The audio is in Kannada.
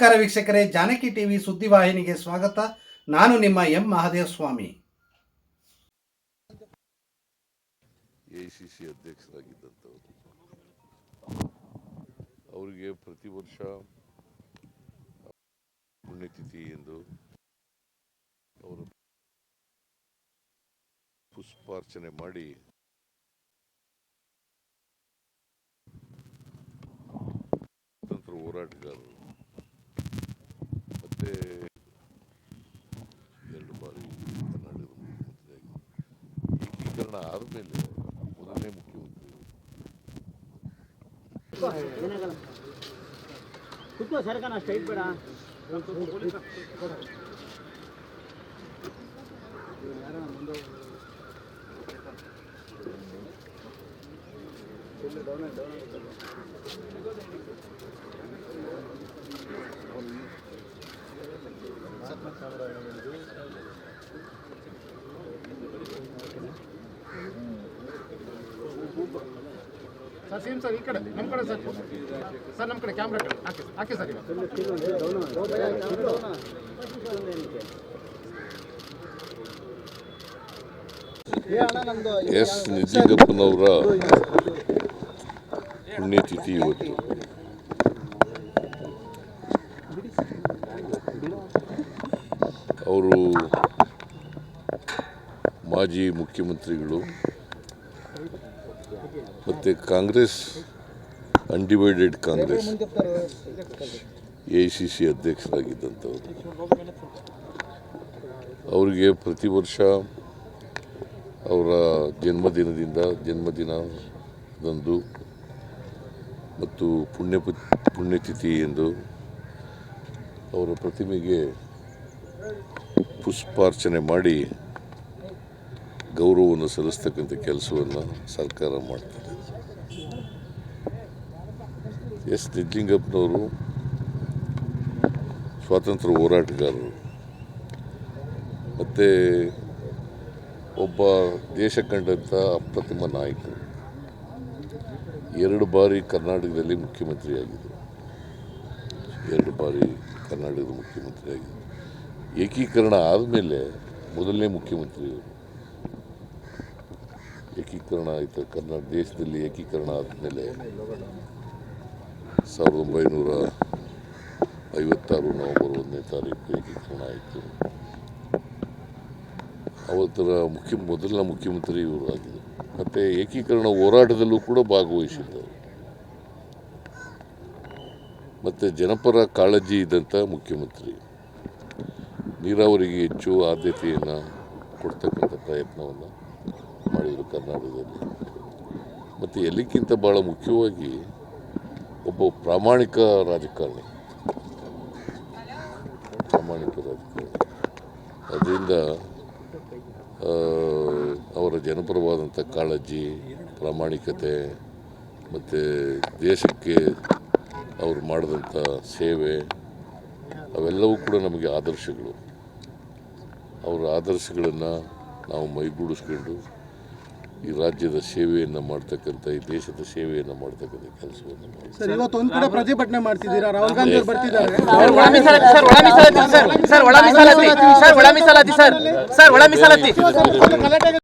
ನಮಸ್ಕಾರ ವೀಕ್ಷಕರೇ, ಜಾನಕಿ ಟಿವಿ ಸುದ್ದಿವಾಹಿನಿಗೆ ಸ್ವಾಗತ. ನಾನು ನಿಮ್ಮ M Mahadeva Swamy ACC C C ಅಧ್ಯಕ್ಷರಾಗಿದ್ದಂಥವರು. ಅವರಿಗೆ ಪ್ರತಿ ವರ್ಷ ಪುಣ್ಯತಿಥಿ ಎಂದು ಅವರು ಪುಷ್ಪಾರ್ಚನೆ ಮಾಡಿ ಸ್ವಾತಂತ್ರ್ಯ ಹೋರಾಟಗಾರರು ಮತ್ತೆ ಎರಡು ಬಾರಿ ಕರ್ನಾಟಕದ ಮುಖ್ಯಮಂತ್ರಿಯಾಗಿ ಏಕೀಕರಣ ಆದಮೇಲೆ ಮೊದಲನೇ ಮುಖ್ಯಮಂತ್ರಿ ಕುತ್ಕೋ ಸರ್ ಸೇಮ್ ಸರ್ ಈ ಕಡೆ ನಮ್ಮ ಕಡೆ ಸರ್. ಸರ್ ನಮ್ಮ ಕಡೆ ಕ್ಯಾಮ್ರಾ ಕಡೆ. ಹಾಕಿ ಹಾಕಿ ಸರ್ ಎಸ್ ನಿಜಲಿಂಗಪ್ಪನವರ ಪುಣ್ಯತಿಥಿ ಇವತ್ತು. ಅವರು ಮಾಜಿ ಮುಖ್ಯಮಂತ್ರಿಗಳು ಮತ್ತು Congress undivided Congress A C C ಅಧ್ಯಕ್ಷರಾಗಿದ್ದಂಥವ್ರು. ಅವರಿಗೆ ಪ್ರತಿ ವರ್ಷ ಅವರ ಜನ್ಮದಿನದಿಂದ ಜನ್ಮದಿನದಂದು ಮತ್ತು ಪುಣ್ಯ ಪುಣ್ಯತಿಥಿ ಎಂದು ಅವರ ಪ್ರತಿಮೆಗೆ ಪುಷ್ಪಾರ್ಚನೆ ಮಾಡಿ ಗೌರವವನ್ನು ಸಲ್ಲಿಸ್ತಕ್ಕಂಥ ಕೆಲಸವನ್ನು ಸರ್ಕಾರ ಮಾಡ್ತಾರೆ ಎಸ್. ನಿಜ್ಜಿಂಗಪ್ಪನವರು ಸ್ವಾತಂತ್ರ್ಯ ಹೋರಾಟಗಾರರು. ಮತ್ತು ಒಬ್ಬ ದೇಶ ಕಂಡಂಥ ಅಪ್ರತಿಮ ನಾಯಕರು. ಎರಡು ಬಾರಿ ಕರ್ನಾಟಕದಲ್ಲಿ ಮುಖ್ಯಮಂತ್ರಿಯಾಗಿದ್ದರು. ಎರಡು ಬಾರಿ ಕರ್ನಾಟಕದ ಮುಖ್ಯಮಂತ್ರಿಯಾಗಿದ್ದರು. ಏಕೀಕರಣ ಆದಮೇಲೆ ಮೊದಲನೇ ಮುಖ್ಯಮಂತ್ರಿ ಅವರು ಏಕೀಕರಣ ಆಯಿತು. ಕರ್ನಾಟಕ ದೇಶದಲ್ಲಿ ಏಕೀಕರಣ ಆದಮೇಲೆ ಸಾವಿರದ ಒಂಬೈನೂರ ಐವತ್ತಾರು ನವೆಂಬರ್ ಒಂದನೇ ತಾರೀಕು ಏಕೀಕರಣ ಆಯಿತು. ಅವತ್ತರ ಮುಖ್ಯ ಮೊದಲಿನ ಮುಖ್ಯಮಂತ್ರಿ ಇವರು ಆಗಿದ್ದರು ಮತ್ತು ಏಕೀಕರಣ ಹೋರಾಟದಲ್ಲೂ ಕೂಡ ಭಾಗವಹಿಸಿದ್ದರು. ಮತ್ತು ಜನಪರ ಕಾಳಜಿ ಇದ್ದಂಥ ಮುಖ್ಯಮಂತ್ರಿ. ನೀರಾವರಿಗೆ ಹೆಚ್ಚು ಆದ್ಯತೆಯನ್ನು ಕೊಡ್ತಕ್ಕಂಥ ಪ್ರಯತ್ನವನ್ನು ಮಾಡಿದರು ಕರ್ನಾಟಕದಲ್ಲಿ. ಮತ್ತು ಎಲ್ಲಕ್ಕಿಂತ ಭಾಳ ಮುಖ್ಯವಾಗಿ ಒಬ್ಬ ಪ್ರಾಮಾಣಿಕ ರಾಜಕಾರಣಿ. ಪ್ರಾಮಾಣಿಕ ರಾಜಕಾರಣಿ. ಅದರಿಂದ ಅವರ ಜನಪರವಾದಂಥ ಕಾಳಜಿ, ಪ್ರಾಮಾಣಿಕತೆ, ಮತ್ತು ದೇಶಕ್ಕೆ ಅವರು ಮಾಡಿದಂಥ ಸೇವೆ, ಅವೆಲ್ಲವೂ ಕೂಡ ನಮಗೆ ಆದರ್ಶಗಳು. ಅವರ ಆದರ್ಶಗಳನ್ನು ನಾವು ಮೈಗೂಡಿಸ್ಕೊಂಡು ಈ ರಾಜ್ಯದ ಸೇವೆಯನ್ನು ಮಾಡ್ತಕ್ಕಂಥ ಈ ದೇಶದ ಸೇವೆಯನ್ನು ಮಾಡ್ತಕ್ಕಂಥ ಕೆಲಸವನ್ನು ಮಾಡ್ತೀವಿ ಸರ್ ಇವತ್ತು ಒಂದ್ ಕಡೆ ಪ್ರತಿಭಟನೆ ಮಾಡ್ತಿದ್ದೀರಾ ರಾಹುಲ್ ಗಾಂಧಿ ಅವ್ರು ಬರ್ತಿದ್ದಾರೆ ಒಳ ಮೀಸಲಾತಿ ಸರ್ ಒಳ ಮೀಸಲಾತಿ ಸರ್ ಸರ್ ಒಳ ಮೀಸಲಾತಿ ಸರ್ ಒಳ ಮೀಸಲಾತಿ ಸರ್ ಸರ್ ಒಳ ಮೀಸಲಾತಿ